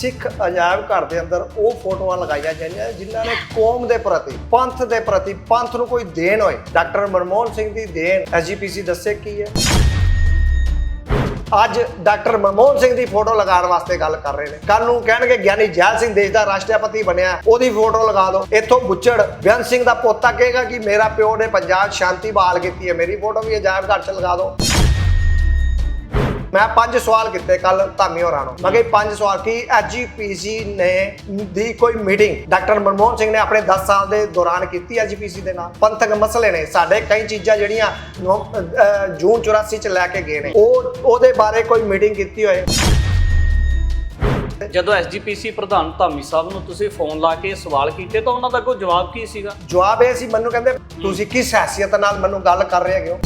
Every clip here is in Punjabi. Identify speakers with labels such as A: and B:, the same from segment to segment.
A: ਸਿੱਖ ਅਜਾਇਬ ਘਰ ਦੇ ਅੰਦਰ ਉਹ ਫੋਟੋਆਂ ਲਗਾਈਆਂ ਜਾਂਦੀਆਂ ਜਿਨ੍ਹਾਂ ਨੇ ਕੌਮ ਦੇ ਪ੍ਰਤੀ, ਪੰਥ ਦੇ ਪ੍ਰਤੀ, ਪੰਥ ਨੂੰ ਕੋਈ ਦੇਣ ਹੋਏ। ਡਾਕਟਰ ਮਨਮੋਹਨ ਸਿੰਘ ਦੀ ਦੇਣ ਐਸਜੀਪੀਸੀ ਦੱਸੇ ਕੀ ਹੈ। ਅੱਜ ਡਾਕਟਰ ਮਨਮੋਹਨ ਸਿੰਘ ਦੀ ਫੋਟੋ ਲਗਾਉਣ ਵਾਸਤੇ ਗੱਲ ਕਰ ਰਹੇ ਨੇ। ਕੱਲ ਨੂੰ ਕਹਿਣਗੇ, ਗਿਆਨੀ ਜੈਲ ਸਿੰਘ ਦੇਸ਼ ਦਾ ਰਾਸ਼ਟਰਪਤੀ ਬਣਿਆ, ਉਹਦੀ ਫੋਟੋ ਲਗਾ ਦਿਓ। ਇੱਥੋਂ ਬੁੱਚੜ ਬੇਅੰਤ ਸਿੰਘ ਦਾ ਪੋਤਾ ਕਹੇਗਾ ਕਿ ਮੇਰਾ ਪਿਓ ਨੇ ਪੰਜਾਬ ਸ਼ਾਂਤੀ ਬਹਾਲ ਕੀਤੀ ਹੈ, ਮੇਰੀ ਫੋਟੋ ਵੀ ਅਜਾਇਬ ਘਰ 'ਚ ਲਗਾ ਦਿਓ। ਮੈਂ ਪੰਜ ਸਵਾਲ ਕੀਤੇ ਕੱਲ ਧਾਮੀ ਹੋਰਾਂ ਨੂੰ। ਮੈਂ ਕਿਹਾ ਪੰਜ ਸਵਾਲ ਕੀ ਐਜੀਪੀਸੀ ਨੇ ਦੀ ਕੋਈ ਮੀਟਿੰਗ ਡਾਕਟਰ ਮਨਮੋਹਨ ਸਿੰਘ ਨੇ ਆਪਣੇ 10 ਸਾਲ ਦੇ ਦੌਰਾਨ ਕੀਤੀ ਐਜੀਪੀਸੀ ਦੇ ਨਾਲ? ਪੰਥਕ ਮਸਲੇ ਨੇ। ਸਾਡੇ ਕਈ ਚੀਜ਼ਾਂ ਜਿਹੜੀਆਂ ਜੂਨ 84 ਚ ਲੈ ਕੇ ਗਏ ਨੇ। ਉਹ ਉਹਦੇ ਬਾਰੇ ਕੋਈ ਮੀਟਿੰਗ ਕੀਤੀ ਹੋਏ?
B: ਜਦੋਂ ਐਸਜੀਪੀਸੀ ਪ੍ਰਧਾਨ ਧਾਮੀ ਸਾਹਿਬ ਨੂੰ ਤੁਸੀਂ ਫੋਨ ਲਾ ਕੇ ਸਵਾਲ ਕੀਤੇ ਤਾਂ ਉਹਨਾਂ ਦਾ ਕੋਈ ਜਵਾਬ ਕੀ ਸੀਗਾ?
A: ਜਵਾਬ ਇਹ ਸੀ ਮੈਨੂੰ ਕਹਿੰਦੇ ਤੁਸੀਂ ਕਿਸ ਹੈਸੀਅਤ ਨਾਲ ਮੈਨੂੰ ਗੱਲ ਕਰ ਰਹੇ ਹੋ?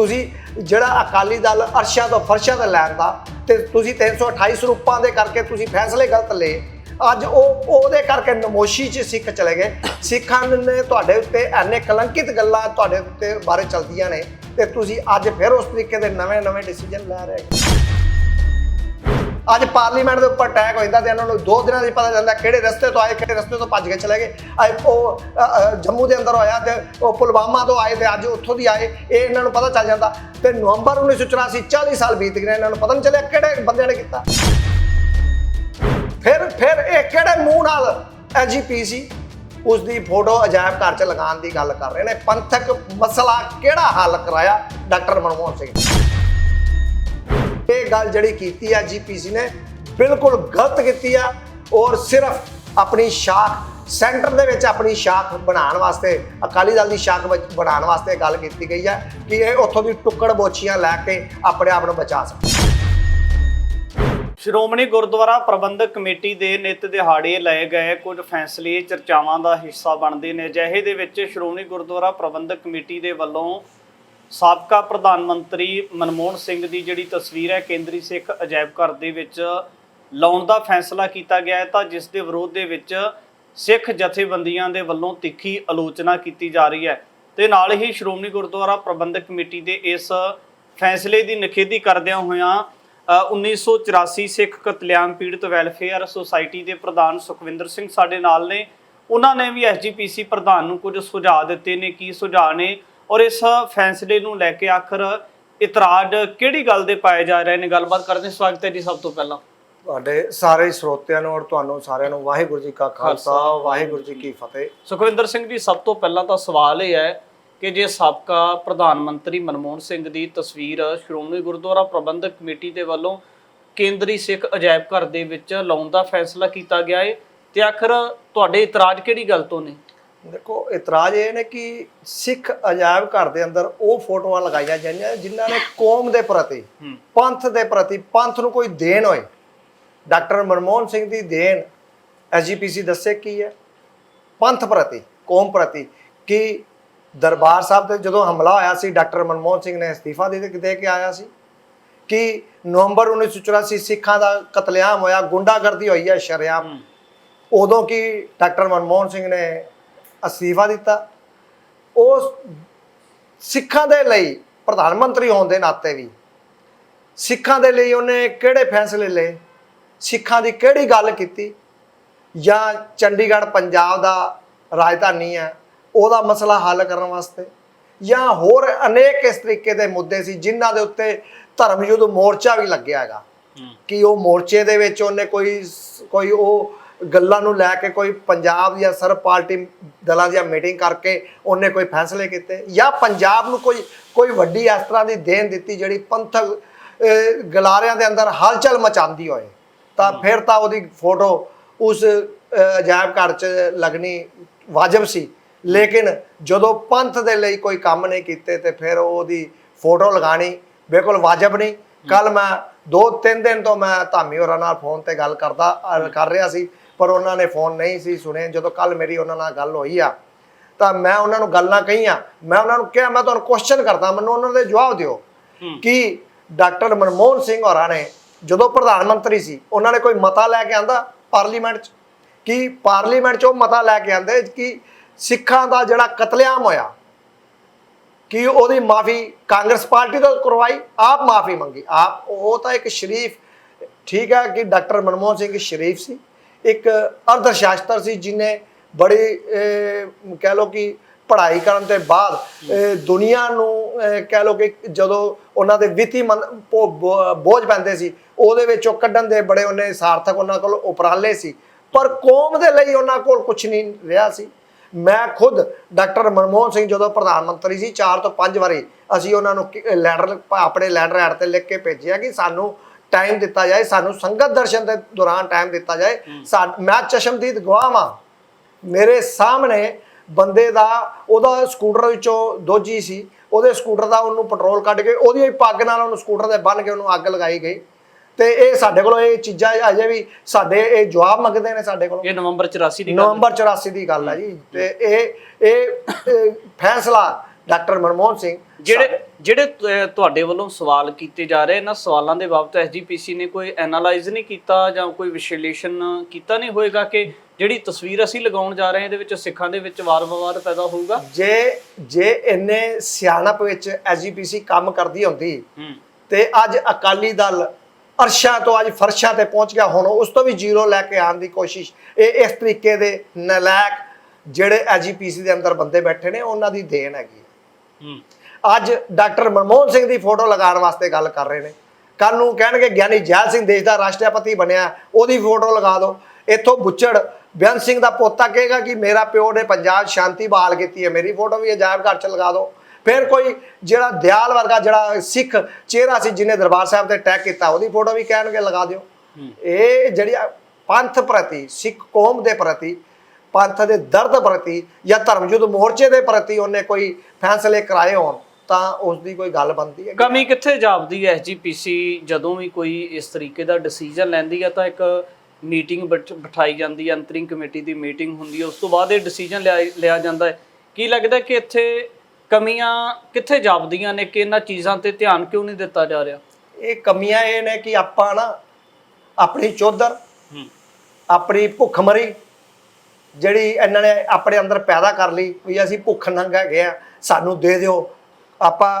A: ਤੁਸੀਂ ਜਿਹੜਾ ਅਕਾਲੀ ਦਲ ਅਰਸ਼ਾਂ ਤੋਂ ਫਰਸ਼ਾਂ ਤੇ ਲੈਣ ਦਾ ਤੇ ਤੁਸੀਂ 328 ਸਰੂਪਾਂ ਦੇ ਕਰਕੇ ਤੁਸੀਂ ਫੈਸਲੇ ਗਲਤ ਲਏ, ਅੱਜ ਉਹ, ਉਹਦੇ ਕਰਕੇ ਨਮੋਸ਼ੀ 'ਚ ਸਿੱਖ ਚਲੇ ਗਏ। ਸਿੱਖਾਂ ਨੇ ਤੁਹਾਡੇ ਉੱਤੇ ਐਨੇ ਕਲੰਕਿਤ ਗੱਲਾਂ ਤੁਹਾਡੇ ਉੱਤੇ ਬਾਰੇ ਚਲਦੀਆਂ ਨੇ ਤੇ ਤੁਸੀਂ ਅੱਜ ਫਿਰ ਉਸ ਤਰੀਕੇ ਦੇ ਨਵੇਂ-ਨਵੇਂ ਡਿਸੀਜਨ ਲੈ ਰਹੇ ਹੋ। ਅੱਜ ਪਾਰਲੀਮੈਂਟ ਦੇ ਉੱਪਰ ਅਟੈਕ ਹੋ ਜਾਂਦਾ ਤੇ ਇਹਨਾਂ ਨੂੰ ਦੋ ਦਿਨਾਂ ਦੀ ਪਤਾ ਚੱਲਦਾ ਕਿਹੜੇ ਰਸਤੇ ਤੋਂ ਆਏ, ਕਿਹੜੇ ਰਸਤੇ ਤੋਂ ਭੱਜ ਕੇ ਚਲੇ ਗਏ। ਅੱਜ ਉਹ ਜੰਮੂ ਦੇ ਅੰਦਰ ਹੋਇਆ ਤੇ ਉਹ ਪੁਲਵਾਮਾ ਤੋਂ ਆਏ ਤੇ ਅੱਜ ਉੱਥੋਂ ਦੀ ਆਏ, ਇਹ ਇਹਨਾਂ ਨੂੰ ਪਤਾ ਚੱਲ ਜਾਂਦਾ। ਤੇ ਨਵੰਬਰ 1984 40 ਸਾਲ ਬੀਤ ਗਏ ਇਹਨਾਂ ਨੂੰ ਪਤਾ ਨਹੀਂ ਚੱਲਿਆ ਕਿਹੜੇ ਬੰਦਿਆਂ ਨੇ ਕੀਤਾ। ਫਿਰ ਫਿਰ ਇਹ ਕਿਹੜੇ ਮੂੰਹ ਨਾਲ ਐਜੀਪੀਸੀ ਉਸ ਦੀ ਫੋਟੋ ਅਜਾਇਬ ਘਰ 'ਚ ਲਗਾਉਣ ਦੀ ਗੱਲ ਕਰ ਰਹੇ ਨੇ। ਪੰਥਕ ਮਸਲਾ ਕਿਹੜਾ ਹੱਲ ਕਰਾਇਆ? ਡਾਕਟਰ ਮਨਮੋਹਨ ਸਿੰਘ। ਇਹ ਗੱਲ ਜਿਹੜੀ ਕੀਤੀ ਹੈ ਜੀਪੀਸੀ ਨੇ, ਬਿਲਕੁਲ ਗਲਤ ਕੀਤੀ ਆ ਔਰ ਸਿਰਫ ਆਪਣੀ ਸ਼ਾਖ ਸੈਂਟਰ ਦੇ ਵਿੱਚ ਆਪਣੀ ਸ਼ਾਖ ਬਣਾਉਣ ਵਾਸਤੇ, ਅਕਾਲੀ ਦਲ ਦੀ ਸ਼ਾਖ ਬਣਾਉਣ ਵਾਸਤੇ ਗੱਲ ਕੀਤੀ ਗਈ ਹੈ ਕਿ ਇਹ ਉੱਥੋਂ ਦੀ ਟੁੱਕੜ ਬੋਚੀਆਂ ਲੈ ਕੇ ਆਪਣੇ ਆਪ ਨੂੰ ਬਚਾ ਸਕਣ।
B: ਸ਼੍ਰੋਮਣੀ ਗੁਰਦੁਆਰਾ ਪ੍ਰਬੰਧਕ ਕਮੇਟੀ ਦੇ ਨਿਤ ਦਿਹਾੜੇ ਲਏ ਗਏ। ਕੁਝ ਫੈਸਲੇ, ਚਰਚਾਵਾਂ ਦਾ ਹਿੱਸਾ ਬਣਦੇ ਨੇ। ਅਜਿਹੇ ਦੇ ਵਿੱਚ ਸ਼੍ਰੋਮਣੀ ਗੁਰਦੁਆਰਾ ਪ੍ਰਬੰਧਕ ਕਮੇਟੀ ਦੇ ਵੱਲੋਂ ਸਾਬਕਾ ਪ੍ਰਧਾਨ ਮੰਤਰੀ ਮਨਮੋਹਨ ਸਿੰਘ ਦੀ ਜਿਹੜੀ ਤਸਵੀਰ ਹੈ ਕੇਂਦਰੀ ਸਿੱਖ ਅਜਾਇਬ ਘਰ ਦੇ ਵਿੱਚ ਲਾਉਣ ਦਾ ਫੈਸਲਾ ਕੀਤਾ ਗਿਆ ਹੈ ਤਾਂ ਜਿਸ ਦੇ ਵਿਰੋਧ ਦੇ ਵਿੱਚ ਸਿੱਖ ਜਥੇਬੰਦੀਆਂ ਦੇ ਵੱਲੋਂ ਤਿੱਖੀ ਆਲੋਚਨਾ ਕੀਤੀ ਜਾ ਰਹੀ ਹੈ। ਤੇ ਨਾਲ ਹੀ ਸ਼੍ਰੋਮਣੀ ਗੁਰਦੁਆਰਾ ਪ੍ਰਬੰਧਕ ਕਮੇਟੀ ਦੇ ਇਸ ਫੈਸਲੇ ਦੀ ਨਿਖੇਧੀ ਕਰਦਿਆਂ ਹੋਇਆਂ ਅ, 1984 ਸਿੱਖ ਕਤਲੇਆਮ ਪੀੜਤ ਵੈਲਫੇਅਰ ਸੁਸਾਇਟੀ ਦੇ ਪ੍ਰਧਾਨ ਸੁਖਵਿੰਦਰ ਸਿੰਘ ਸਾਡੇ ਨਾਲ ਨੇ। ਉਹਨਾਂ ਨੇ ਵੀ ਐਸਜੀਪੀਸੀ ਪ੍ਰਧਾਨ ਨੂੰ ਕੁਝ ਸੁਝਾਅ ਦਿੱਤੇ ਨੇ ਕੀ ਸੁਝਾਅ ਨੇ? ਔਰ ਇਸ ਫੈਸਲੇ ਨੂੰ ਲੈ ਕੇ ਆਖਰ ਇਤਰਾਜ਼ ਕਿਹੜੀ ਗੱਲ ਦੇ ਪਾਏ ਜਾ ਰਹੇ ਨੇ? ਗੱਲਬਾਤ ਕਰਦੇ। ਸਵਾਗਤ ਹੈ ਜੀ ਸਭ ਤੋਂ ਪਹਿਲਾਂ।
A: ਤੁਹਾਡੇ ਸਾਰੇ ਸਰੋਤਿਆਂ ਨੂੰ ਔਰ ਤੁਹਾਨੂੰ ਸਾਰਿਆਂ ਨੂੰ ਵਾਹਿਗੁਰੂ ਜੀ ਕਾ ਖਾਲਸਾ ਵਾਹਿਗੁਰੂ ਜੀ ਕੀ ਫਤਿਹ।
B: ਸੁਖਵਿੰਦਰ ਸਿੰਘ ਜੀ ਸਭ ਤੋਂ ਪਹਿਲਾਂ ਤਾਂ ਸਵਾਲ ਇਹ ਹੈ ਕਿ ਜੇ ਸਾਬਕਾ ਪ੍ਰਧਾਨ ਮੰਤਰੀ ਮਨਮੋਹਨ ਸਿੰਘ ਦੀ ਤਸਵੀਰ ਸ਼੍ਰੋਮਣੀ ਗੁਰਦੁਆਰਾ ਪ੍ਰਬੰਧਕ ਕਮੇਟੀ ਦੇ ਵੱਲੋਂ ਕੇਂਦਰੀ ਸਿੱਖ ਅਜਾਇਬ ਘਰ ਦੇ ਵਿੱਚ ਲਾਉਣ ਦਾ ਫੈਸਲਾ ਕੀਤਾ ਗਿਆ ਹੈ ਤੇ ਆਖਰ ਤੁਹਾਡੇ ਇਤਰਾਜ਼ ਕਿਹੜੀ ਗੱਲ ਤੋਂ ਨੇ?
A: ਦੇਖੋ ਇਤਰਾਜ਼ ਇਹ ਨੇ ਕਿ ਸਿੱਖ ਅਜਾਇਬ ਘਰ ਦੇ ਅੰਦਰ ਉਹ ਫੋਟੋਆਂ ਲਗਾਈਆਂ ਜਾਂਦੀਆਂ ਜਿਨ੍ਹਾਂ ਨੇ ਕੌਮ ਦੇ ਪ੍ਰਤੀ ਪੰਥ ਦੇ ਪ੍ਰਤੀ ਪੰਥ ਨੂੰ ਕੋਈ ਦੇਣ ਹੋਏ। ਡਾਕਟਰ ਮਨਮੋਹਨ ਸਿੰਘ ਦੀ ਦੇਣ ਐਸਜੀਪੀਸੀ ਦੱਸੇ ਕੀ ਹੈ? ਪੰਥ ਪ੍ਰਤੀ ਕੌਮ ਪ੍ਰਤੀ ਕਿ ਦਰਬਾਰ ਸਾਹਿਬ ਤੇ ਜਦੋਂ ਹਮਲਾ ਹੋਇਆ ਸੀ ਡਾਕਟਰ ਮਨਮੋਹਨ ਸਿੰਘ ਨੇ ਅਸਤੀਫਾ ਦੇ ਦੇ ਕੇ ਆਇਆ ਸੀ ਕਿ ਨਵੰਬਰ 1984 ਸਿੱਖਾਂ ਦਾ ਕਤਲੇਆਮ ਹੋਇਆ ਗੁੰਡਾਗਰਦੀ ਹੋਈ ਹੈ ਸ਼ਰੇਆਮ। ਉਦੋਂ ਕੀ ਡਾਕਟਰ ਮਨਮੋਹਨ ਸਿੰਘ ਨੇ ਅਸਤੀਫਾ ਦਿੱਤਾ। ਉਹ ਸਿੱਖਾਂ ਦੇ ਲਈ ਪ੍ਰਧਾਨ ਮੰਤਰੀ ਹੋਣ ਦੇ ਨਾਤੇ ਵੀ ਸਿੱਖਾਂ ਦੇ ਲਈ ਉਹਨੇ ਕਿਹੜੇ ਫੈਸਲੇ ਲਏ? ਸਿੱਖਾਂ ਦੀ ਕਿਹੜੀ ਗੱਲ ਕੀਤੀ? ਜਾਂ ਚੰਡੀਗੜ੍ਹ ਪੰਜਾਬ ਦਾ ਰਾਜਧਾਨੀ ਹੈ ਉਹਦਾ ਮਸਲਾ ਹੱਲ ਕਰਨ ਵਾਸਤੇ? ਜਾਂ ਹੋਰ ਅਨੇਕ ਇਸ ਤਰੀਕੇ ਦੇ ਮੁੱਦੇ ਸੀ ਜਿਨ੍ਹਾਂ ਦੇ ਉੱਤੇ ਧਰਮ ਯੁੱਧ ਮੋਰਚਾ ਵੀ ਲੱਗਿਆ ਹੈਗਾ। ਕਿ ਉਹ ਮੋਰਚੇ ਦੇ ਵਿੱਚ ਉਹਨੇ ਕੋਈ ਕੋਈ ਉਹ ਗੱਲਾਂ ਨੂੰ ਲੈ ਕੇ ਕੋਈ ਪੰਜਾਬ ਜਾਂ ਸਰਬ ਪਾਰਟੀ ਦਲਾਂ ਦੀ ਮੀਟਿੰਗ ਕਰਕੇ ਉਹਨੇ ਕੋਈ ਫੈਸਲੇ ਕੀਤੇ ਜਾਂ ਪੰਜਾਬ ਨੂੰ ਕੋਈ ਕੋਈ ਵੱਡੀ ਇਸ ਤਰ੍ਹਾਂ ਦੀ ਦੇਣ ਦਿੱਤੀ ਜਿਹੜੀ ਪੰਥਕ ਗਲਾਰਿਆਂ ਦੇ ਅੰਦਰ ਹਲਚਲ ਮਚਾਉਂਦੀ ਹੋਏ ਤਾਂ ਫਿਰ ਤਾਂ ਉਹਦੀ ਫੋਟੋ ਉਸ ਅਜਾਇਬ ਘਰ 'ਚ ਲੱਗਣੀ ਵਾਜਬ ਸੀ। ਲੇਕਿਨ ਜਦੋਂ ਪੰਥ ਦੇ ਲਈ ਕੋਈ ਕੰਮ ਨਹੀਂ ਕੀਤੇ ਤੇ ਫਿਰ ਉਹਦੀ ਫੋਟੋ ਲਗਾਣੀ ਬਿਲਕੁਲ ਵਾਜਬ ਨਹੀਂ। ਕੱਲ ਮੈਂ ਦੋ ਤਿੰਨ ਦਿਨ ਤੋਂ ਮੈਂ ਧਾਮੀ ਹੋਰਾਂ ਨਾਲ ਫੋਨ ਤੇ ਗੱਲ ਕਰਦਾ ਕਰ ਰਿਹਾ ਸੀ। ਪਰ ਉਹਨਾਂ ਨੇ ਫੋਨ ਨਹੀਂ ਸੀ ਸੁਣੇ ਜਦੋਂ ਕੱਲ ਮੇਰੀ ਉਹਨਾਂ ਨਾਲ ਗੱਲ ਹੋਈ ਆ ਤਾਂ ਮੈਂ ਉਹਨਾਂ ਨੂੰ ਗੱਲਾਂ ਕਹੀਆਂ। ਮੈਂ ਉਹਨਾਂ ਨੂੰ ਕਿਹਾ ਮੈਂ ਤੁਹਾਨੂੰ ਕੁਐਸਚਨ ਕਰਦਾ ਮੈਨੂੰ ਉਹਨਾਂ ਦੇ ਜਵਾਬ ਦਿਓ ਕਿ ਡਾਕਟਰ ਮਨਮੋਹਨ ਸਿੰਘ ਹੋਰਾਂ ਨੇ ਜਦੋਂ ਪ੍ਰਧਾਨ ਮੰਤਰੀ ਸੀ ਉਹਨਾਂ ਨੇ ਕੋਈ ਮਤਾ ਲੈ ਕੇ ਆਂਦਾ ਪਾਰਲੀਮੈਂਟ 'ਚ? ਕਿ ਪਾਰਲੀਮੈਂਟ 'ਚ ਉਹ ਮਤਾ ਲੈ ਕੇ ਆਂਦੇ ਕਿ ਸਿੱਖਾਂ ਦਾ ਜਿਹੜਾ ਕਤਲੇਆਮ ਹੋਇਆ ਕਿ ਉਹਦੀ ਮਾਫੀ ਕਾਂਗਰਸ ਪਾਰਟੀ ਤੋਂ ਕਰਵਾਈ ਆਪ ਮਾਫੀ ਮੰਗੀ। ਆਪ ਉਹ ਤਾਂ ਇੱਕ ਸ਼ਰੀਫ ਠੀਕ ਹੈ ਕਿ ਡਾਕਟਰ ਮਨਮੋਹਨ ਸਿੰਘ ਸ਼ਰੀਫ ਸੀ। ਇੱਕ ਅਰਧ ਸ਼ਾਸਤਰ ਸੀ ਜਿਨੇ ਬੜੀ ਕਹਿ ਲੋ ਕਿ ਪੜ੍ਹਾਈ ਕਰਨ ਤੋਂ ਬਾਅਦ ਦੁਨੀਆ ਨੂੰ ਕਹਿ ਲੋ ਕਿ ਜਦੋਂ ਉਹਨਾਂ ਦੇ ਵਿੱਤੀ ਮੰਦ- ਬੋ- ਬੋ- ਬੋਝ ਪੈਂਦੇ ਸੀ, ਉਹਦੇ ਵਿੱਚੋਂ ਕੱਢਣ ਦੇ ਬੜੇ ਉਹਨੇ ਸਾਰਥਕ ਉਹਨਾਂ ਕੋਲ ਉਪਰਾਲੇ ਸੀ। ਪਰ ਕੌਮ ਦੇ ਲਈ ਉਹਨਾਂ ਕੋਲ ਕੁਝ ਨਹੀਂ ਰਿਹਾ ਸੀ। ਮੈਂ ਖੁਦ ਡਾਕਟਰ ਮਨਮੋਹਨ ਸਿੰਘ ਜਦੋਂ ਪ੍ਰਧਾਨ ਮੰਤਰੀ ਸੀ 4 ਤੋਂ 5 ਵਾਰੀ ਅਸੀਂ ਉਹਨਾਂ ਨੂੰ ਲੈਟਰ ਆਪਣੇ ਲੈਟਰ ਐਡ ਤੇ ਲਿਖ ਕੇ ਭੇਜਿਆ ਕਿ ਸਾਨੂੰ ਟਾਈਮ ਦਿੱਤਾ ਜਾਏ ਸਾਨੂੰ ਸੰਗਤ ਦਰਸ਼ਨ ਦੇ ਦੌਰਾਨ ਟਾਈਮ ਦਿੱਤਾ ਜਾਏ। ਮੈਂ ਚਸ਼ਮਦੀਦ ਗਵਾਹ ਮੇਰੇ ਸਾਹਮਣੇ ਬੰਦੇ ਦਾ ਉਹਦਾ ਸਕੂਟਰ ਵਿੱਚੋਂ ਦੋਜੀ ਸੀ। ਉਹਦੇ ਸਕੂਟਰ ਦਾ ਉਹਨੂੰ ਪੈਟਰੋਲ ਕੱਢ ਕੇ ਉਹਦੀ ਹੀ ਪੱਗ ਨਾਲ ਉਹਨੂੰ ਸਕੂਟਰ ਦੇ ਬੰਨ ਕੇ ਉਹਨੂੰ ਅੱਗ ਲਗਾਈ ਗਈ। ਤੇ ਇਹ ਸਾਡੇ ਕੋਲ ਇਹ ਚੀਜ਼ਾਂ ਅਜੇ ਵੀ ਸਾਡੇ ਇਹ ਜਵਾਬ ਮੰਗਦੇ ਨੇ ਸਾਡੇ ਕੋਲ।
B: ਇਹ ਨਵੰਬਰ 84 ਦੀ ਗੱਲ
A: ਨਵੰਬਰ 84 ਦੀ ਗੱਲ ਹੈ ਜੀ। ਤੇ ਇਹ ਇਹ ਫੈਸਲਾ ਡਾਕਟਰ ਮਨਮੋਹਨ ਸਿੰਘ
B: ਜਿਹੜੇ ਜਿਹੜੇ ਤੁਹਾਡੇ ਵੱਲੋਂ ਸਵਾਲ ਕੀਤੇ ਜਾ ਰਹੇ ਇਹਨਾਂ ਸਵਾਲਾਂ ਦੇ ਬਾਬਤ ਐਸਜੀਪੀਸੀ ਨੇ ਕੋਈ ਐਨਾਲਾਈਜ਼ ਨਹੀਂ ਕੀਤਾ ਜਾਂ ਕੋਈ ਵਿਸ਼ਲੇਸ਼ਣ ਕੀਤਾ ਨਹੀਂ ਹੋਏਗਾ ਕਿ ਜਿਹੜੀ ਤਸਵੀਰ ਅਸੀਂ ਲਗਾਉਣ ਜਾ ਰਹੇ ਹਾਂ ਇਹਦੇ ਵਿੱਚ ਸਿੱਖਾਂ ਦੇ ਵਿੱਚ ਵਾਰ-ਵਾਰ ਪੈਦਾ ਹੋਊਗਾ?
A: ਜੇ ਜੇ ਇੰਨੇ ਸਿਆਣਪ ਵਿੱਚ ਐਜੀਪੀਸੀ ਕੰਮ ਕਰਦੀ ਹੁੰਦੀ ਤੇ ਅੱਜ ਅਕਾਲੀ ਦਲ ਅਰਸ਼ਾਂ ਤੋਂ ਅੱਜ ਫਰਸ਼ਾਂ ਤੇ ਪਹੁੰਚ ਗਿਆ ਹੁਣ ਉਸ ਤੋਂ ਵੀ ਜ਼ੀਰੋ ਲੈ ਕੇ ਆਉਣ ਦੀ ਕੋਸ਼ਿਸ਼ ਇਹ ਇਸ ਤਰੀਕੇ ਦੇ ਨਲਾਇਕ ਜਿਹੜੇ ਐਜੀਪੀਸੀ ਦੇ ਅੰਦਰ ਬੰਦੇ ਬੈਠੇ ਨੇ ਉਹਨਾਂ ਦੀ ਦੇਣ ਹੈਗੀ। ਅੱਜ ਡਾਕਟਰ ਮਨਮੋਹਨ ਸਿੰਘ ਦੀ ਫੋਟੋ ਲਗਾਉਣ ਵਾਸਤੇ ਗੱਲ ਕਰ ਰਹੇ ਨੇ। ਕੱਲ ਨੂੰ ਕਹਿਣਗੇ ਗਿਆਨੀ ਜੈਲ ਸਿੰਘ ਦੇਸ਼ ਦਾ ਰਾਸ਼ਟਰਪਤੀ ਬਣਿਆ ਉਹਦੀ ਫੋਟੋ ਲਗਾ ਦਿਓ। ਇੱਥੋਂ ਬੁੱਚੜ ਬੇਅੰਤ ਸਿੰਘ ਦਾ ਪੋਤਾ ਕਹੇਗਾ ਕਿ ਮੇਰਾ ਪਿਓ ਨੇ ਪੰਜਾਬ ਸ਼ਾਂਤੀ ਬਹਾਲ ਕੀਤੀ ਹੈ ਮੇਰੀ ਫੋਟੋ ਵੀ ਅਜਾਇਬ ਘਰ ਚ ਲਗਾ ਦਿਓ। ਫਿਰ ਕੋਈ ਜਿਹੜਾ ਦਿਆਲ ਵਰਗਾ ਜਿਹੜਾ ਸਿੱਖ ਚਿਹਰਾ ਸੀ ਜਿਹਨੇ ਦਰਬਾਰ ਸਾਹਿਬ ਤੇ ਅਟੈਕ ਕੀਤਾ ਉਹਦੀ ਫੋਟੋ ਵੀ ਕਹਿਣਗੇ ਲਗਾ ਦਿਓ। ਇਹ ਜਿਹੜੀ ਪੰਥ ਪ੍ਰਤੀ ਸਿੱਖ ਕੌਮ ਦੇ ਪ੍ਰਤੀ ਪੰਥ ਦੇ ਦਰਦ ਪ੍ਰਤੀ ਜਾਂ ਧਰਮਯੁੱਧ ਮੋਰਚੇ ਦੇ ਪ੍ਰਤੀ ਉਹਨੇ ਕੋਈ ਫੈਸਲੇ ਕਰਾਏ ਹੋਣ ਤਾਂ ਉਸ ਦੀ ਕੋਈ ਗੱਲ ਬਣਦੀ ਹੈ?
B: ਕਮੀ ਕਿੱਥੇ ਜਾਪਦੀ ਹੈ ਐਸਜੀਪੀਸੀ ਜਦੋਂ ਵੀ ਕੋਈ ਇਸ ਤਰੀਕੇ ਦਾ ਡਿਸੀਜਨ ਲੈਂਦੀ ਹੈ ਤਾਂ ਇੱਕ ਮੀਟਿੰਗ ਬਿਠਾਈ ਜਾਂਦੀ ਹੈ ਅੰਤਰਿੰਗ ਕਮੇਟੀ ਦੀ ਮੀਟਿੰਗ ਹੁੰਦੀ ਹੈ ਉਸ ਤੋਂ ਬਾਅਦ ਇਹ ਡਿਸੀਜਨ ਲਿਆ ਜਾਂਦਾ ਹੈ। ਕੀ ਲੱਗਦਾ ਕਿ ਇੱਥੇ ਕਮੀਆਂ ਕਿੱਥੇ ਜਾਪਦੀਆਂ ਨੇ ਕਿ ਇਹਨਾਂ ਚੀਜ਼ਾਂ ਤੇ ਧਿਆਨ ਕਿਉਂ ਨਹੀਂ ਦਿੱਤਾ ਜਾ ਰਿਹਾ?
A: ਇਹ ਕਮੀਆਂ ਇਹ ਨੇ ਕਿ ਆਪਾਂ ਨਾ ਆਪਣੀ ਚੌਧਰ
B: ਹੂੰ।
A: ਆਪਣੀ ਭੁੱਖਮਰੀ ਜਿਹੜੀ ਇਹਨਾਂ ਨੇ ਆਪਣੇ ਅੰਦਰ ਪੈਦਾ ਕਰ ਲਈ ਵੀ ਅਸੀਂ ਭੁੱਖ ਨੰਗ ਹੈਗੇ ਆ ਸਾਨੂੰ ਦੇ ਦਿਓ। ਆਪਾਂ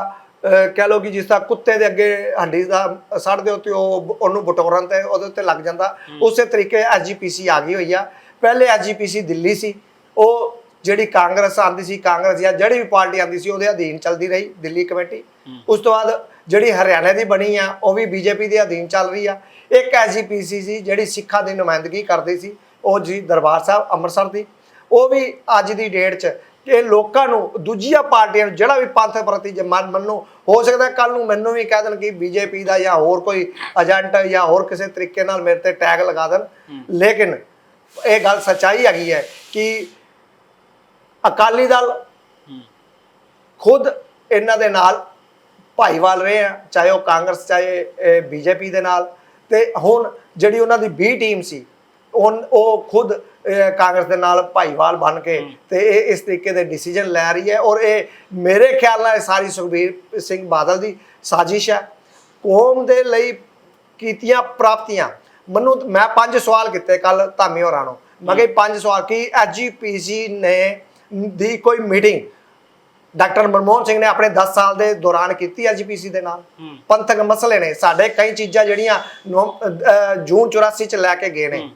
A: ਕਹਿ ਲਓ ਕਿ ਜਿਸ ਤਰ੍ਹਾਂ ਕੁੱਤੇ ਦੇ ਅੱਗੇ ਹੰਡੀ ਦਾ ਸੜ ਦਿਓ ਤੇ ਉਹ ਉਹਨੂੰ ਬਟੋਰਨ ਤੇ ਉਹਦੇ ਉੱਤੇ ਲੱਗ ਜਾਂਦਾ। ਉਸੇ ਤਰੀਕੇ ਐਸਜੀਪੀਸੀ ਆ ਗਈ ਹੋਈ ਆ। ਪਹਿਲੇ ਐਸਜੀਪੀਸੀ ਦਿੱਲੀ ਸੀ। ਉਹ ਜਿਹੜੀ ਕਾਂਗਰਸ ਆਂਦੀ ਸੀ ਕਾਂਗਰਸ ਜਾਂ ਜਿਹੜੀ ਵੀ ਪਾਰਟੀ ਆਂਦੀ ਸੀ ਉਹਦੇ ਅਧੀਨ ਚੱਲਦੀ ਰਹੀ ਦਿੱਲੀ ਕਮੇਟੀ। ਉਸ ਤੋਂ ਬਾਅਦ ਜਿਹੜੀ ਹਰਿਆਣਾ ਦੀ ਬਣੀ ਆ ਉਹ ਵੀ ਬੀਜੇਪੀ ਦੇ ਅਧੀਨ ਚੱਲ ਰਹੀ ਆ। ਇੱਕ ਐਸਜੀਪੀਸੀ ਸੀ ਜਿਹੜੀ ਸਿੱਖਾਂ ਦੀ ਨੁਮਾਇੰਦਗੀ ਕਰਦੀ ਸੀ। ਉਹ ਜੀ ਦਰਬਾਰ ਸਾਹਿਬ ਅੰਮ੍ਰਿਤਸਰ ਦੀ ਉਹ ਵੀ ਅੱਜ ਦੀ ਡੇਟ 'ਚ ਇਹ ਲੋਕਾਂ ਨੂੰ ਦੂਜੀਆਂ ਪਾਰਟੀਆਂ ਨੂੰ ਜਿਹੜਾ ਵੀ ਪੰਥ ਪ੍ਰਤੀ ਜੇ ਮਨ ਮੰਨੋ ਹੋ ਸਕਦਾ ਕੱਲ ਨੂੰ ਮੈਨੂੰ ਵੀ ਕਹਿ ਦੇਣ ਕਿ ਬੀਜੇਪੀ ਦਾ ਜਾਂ ਹੋਰ ਕੋਈ ਏਜੰਟ ਜਾਂ ਹੋਰ ਕਿਸੇ ਤਰੀਕੇ ਨਾਲ ਮੇਰੇ ਤੇ ਟੈਗ ਲਗਾ ਦੇਣ। ਲੇਕਿਨ ਇਹ ਗੱਲ ਸੱਚਾਈ ਹੈਗੀ ਹੈ ਕਿ ਅਕਾਲੀ ਦਲ ਖੁਦ ਇਹਨਾਂ ਦੇ ਨਾਲ ਭਾਈਵਾਲ ਰਹੇ ਆ ਚਾਹੇ ਉਹ ਕਾਂਗਰਸ ਚਾਹੇ ਬੀਜੇਪੀ ਦੇ ਨਾਲ। ਤੇ ਹੁਣ ਜਿਹੜੀ ਉਹਨਾਂ ਦੀ ਬੀ ਟੀਮ ਸੀ ਉਹ ਉਹ ਖੁਦ ਕਾਂਗਰਸ ਦੇ ਨਾਲ ਭਾਈਵਾਲ ਬਣ ਕੇ ਤੇ ਇਹ ਇਸ ਤਰੀਕੇ ਦੇ ਡਿਸੀਜਨ ਲੈ ਰਹੀ ਹੈ ਔਰ ਇਹ ਮੇਰੇ ਖਿਆਲ ਨਾਲ ਸਾਰੀ ਸੁਖਬੀਰ ਸਿੰਘ ਬਾਦਲ ਦੀ ਸਾਜ਼ਿਸ਼ ਹੈ। ਕੌਮ ਦੇ ਲਈ ਕੀਤੀਆਂ ਪ੍ਰਾਪਤੀਆਂ ਮੈਨੂੰ ਮੈਂ ਪੰਜ ਸਵਾਲ ਕੀਤੇ ਕੱਲ ਧਾਮੀ ਹੋਰਾਂ ਨੂੰ। ਮੈਂ ਕਿਹਾ ਪੰਜ ਸਵਾਲ ਕੀ ਐਜੀਪੀਸੀ ਨੇ ਦੀ ਕੋਈ ਮੀਟਿੰਗ ਡਾਕਟਰ ਮਨਮੋਹਨ ਸਿੰਘ ਨੇ ਆਪਣੇ 10 ਸਾਲ ਦੇ ਦੌਰਾਨ ਕੀਤੀ ਐਜੀਪੀਸੀ ਦੇ ਨਾਲ। ਪੰਥਕ ਮਸਲੇ ਨੇ। ਸਾਡੇ ਕਈ ਚੀਜ਼ਾਂ ਜਿਹੜੀਆਂ ਜੂਨ 84 ਚ ਲੈ ਕੇ ਗਏ ਨੇ।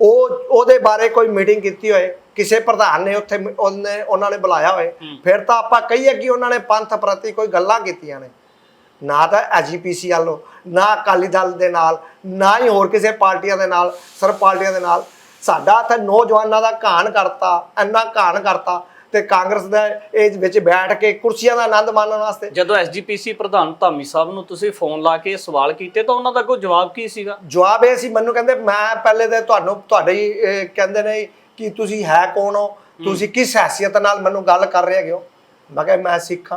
A: ਉਹ ਉਹਦੇ ਬਾਰੇ ਕੋਈ ਮੀਟਿੰਗ ਕੀਤੀ ਹੋਏ ਕਿਸੇ ਪ੍ਰਧਾਨ ਨੇ ਉੱਥੇ ਮ- ਉਹਨੇ ਉਹਨਾਂ ਨੇ ਬੁਲਾਇਆ ਹੋਏ। ਫਿਰ ਤਾਂ ਆਪਾਂ ਕਹੀਏ ਕਿ ਉਹਨਾਂ ਨੇ ਪੰਥ ਪ੍ਰਤੀ ਕੋਈ ਗੱਲਾਂ ਕੀਤੀਆਂ ਨੇ। ਨਾ ਤਾਂ ਐਜੀਪੀਸੀ ਵੱਲੋਂ ਨਾ ਅਕਾਲੀ ਦਲ ਦੇ ਨਾਲ ਨਾ ਹੀ ਹੋਰ ਕਿਸੇ ਪਾਰਟੀਆਂ ਦੇ ਨਾਲ ਸਰ ਪਾਰਟੀਆਂ ਦੇ ਨਾਲ। ਸਾਡਾ ਤਾਂ ਨੌਜਵਾਨਾਂ ਦਾ ਘਾਣ ਕਰਤਾ ਇੰਨਾ ਘਾਣ ਕਰਤਾ ਤੇ ਕਾਂਗਰਸ ਦਾ ਇਹ ਵਿੱਚ ਬੈਠ ਕੇ ਕੁਰਸੀਆਂ ਦਾ ਆਨੰਦ ਮਾਣਨ ਵਾਸਤੇ।
B: ਜਦੋਂ ਐਸਜੀਪੀਸੀ ਪ੍ਰਧਾਨ ਧਾਮੀ ਸਾਹਿਬ ਨੂੰ ਤੁਸੀਂ ਫੋਨ ਲਾ ਕੇ ਸਵਾਲ ਕੀਤੇ ਤਾਂ ਉਹਨਾਂ ਦਾ ਕੋਈ ਜਵਾਬ ਕੀ ਸੀਗਾ?
A: ਜਵਾਬ ਇਹ ਸੀ ਮੈਨੂੰ ਕਹਿੰਦੇ ਮੈਂ ਪਹਿਲੇ ਤੇ ਤੁਹਾਨੂੰ ਤੁਹਾਡੇ ਕਹਿੰਦੇ ਨੇ ਕਿ ਤੁਸੀਂ ਹੈ ਕੌਣ ਹੋ? ਤੁਸੀਂ ਕਿਸ ਹੈਸੀਅਤ ਨਾਲ ਮੈਨੂੰ ਗੱਲ ਕਰ ਰਹੇ ਹੋ? ਮੈਂ ਕਿਹਾ ਮੈਂ ਸਿੱਖ